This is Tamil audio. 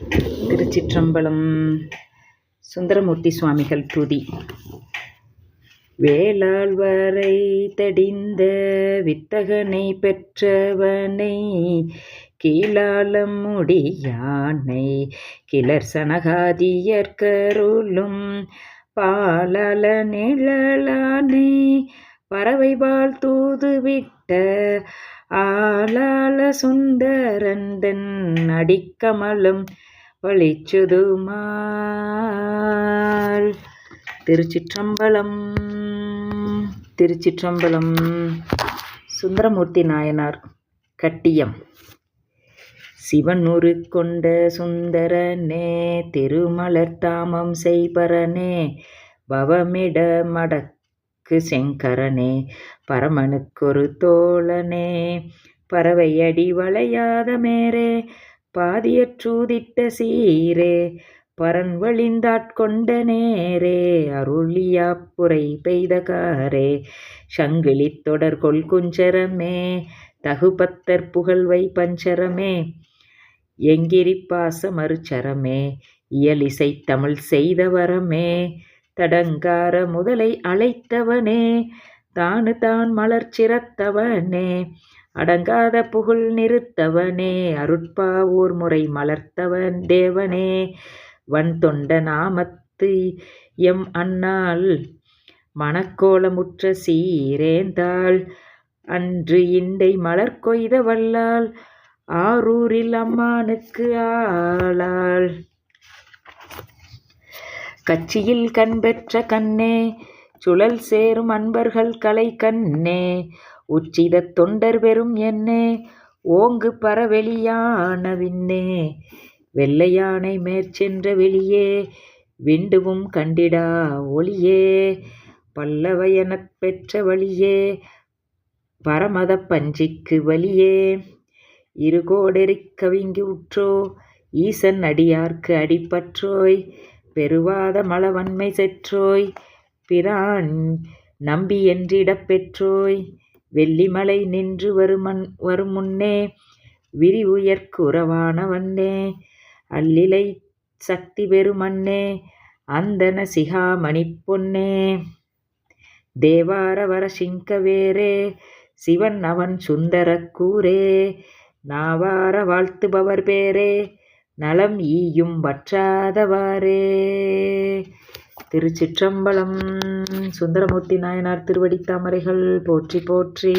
திருச்சிற்றம்பலம் சுந்தரமூர்த்தி சுவாமிகள் துதி. வேளாள் வரை தடிந்த வித்தகனை பெற்றவனை கீழாலம் முடியானை கிளர் சனகாதியற்கருளும் பாலல நிழலானை பறவை வாழ் தூது தூதுவிட்ட ஆளாள சுந்தரந்தன் அடிக்கமலம் பழிச்சுதுமால் திருச்சிற்றம்பலம் திருச்சிற்றம்பலம். சுந்தரமூர்த்தி நாயனார் கட்டியம். சிவனுரு கொண்ட சுந்தரனே திருமலர் தாமம் செய்பரனே பவமிட மடக்கு செங்கரனே பரமனுக்கொரு தோழனே பறவையடி வளையாத மேரே பாதியற்றூதிட்ட சீரே பரன் வழிந்தாட்கொண்ட நேரே அருளியாப்புரை பெய்தகாரே சங்கிலித் தொடர்கொள் குஞ்சரமே தகுபத்தர் புகழ்வை பஞ்சரமே எங்கிரிப்பாச மறுச்சரமே இயலிசை தமிழ் செய்தவரமே தடங்கார முதலை அழைத்தவனே தானு தான் மலர்ச்சிறத்தவனே அடங்காத புகழ் நிறுத்தவனே அருட்பாவூர் முறை மலர்த்தவன் தேவனே. வன் தொண்ட நாமத்து எம் அண்ணால் மணக்கோலமுற்ற சீரேந்தாள் அன்று இண்டை மலர் கொய்த வல்லாள் ஆரூரில் அம்மானுக்கு ஆளாள். கட்சியில் கண் பெற்ற கண்ணே சுழல் சேரும் அன்பர்கள் கலை கண்ணே உச்சித தொண்டர் பெறும் என்னே ஓங்கு பரவெளியான விண்ணே. வெள்ளையானை மேற்சென்ற வெளியே விண்டுவும் கண்டிடா ஒளியே. பல்லவயனப் பெற்ற வழியே பரமத பஞ்சிக்கு வழியே. இருகோடெறிக் கவிங்கி உற்றோ ஈசன் அடியார்க்கு அடிப்பற்றோய் பெருவாத மலவன்மை செற்றோய் பிரான் நம்பி என்றிடப் பெற்றோய். வெள்ளிமலை நின்று வருமன் வருமுன்னே விரிவுயர்க்கு உறவானவன்னே அல்லிலை சக்தி பெருமன்னே அந்தன சிகாமணி பொன்னே. தேவாரவர சிங்கவேரே சிவன் அவன் சுந்தரக்கூரே நாவார வாழ்த்துபவர் பேரே நலம் ஈயும் வற்றாதவாறே. திருச்சிற்றம்பலம். சுந்தரமூர்த்தி நாயனார் திருவடித்தாமரைகள் போற்றி போற்றி.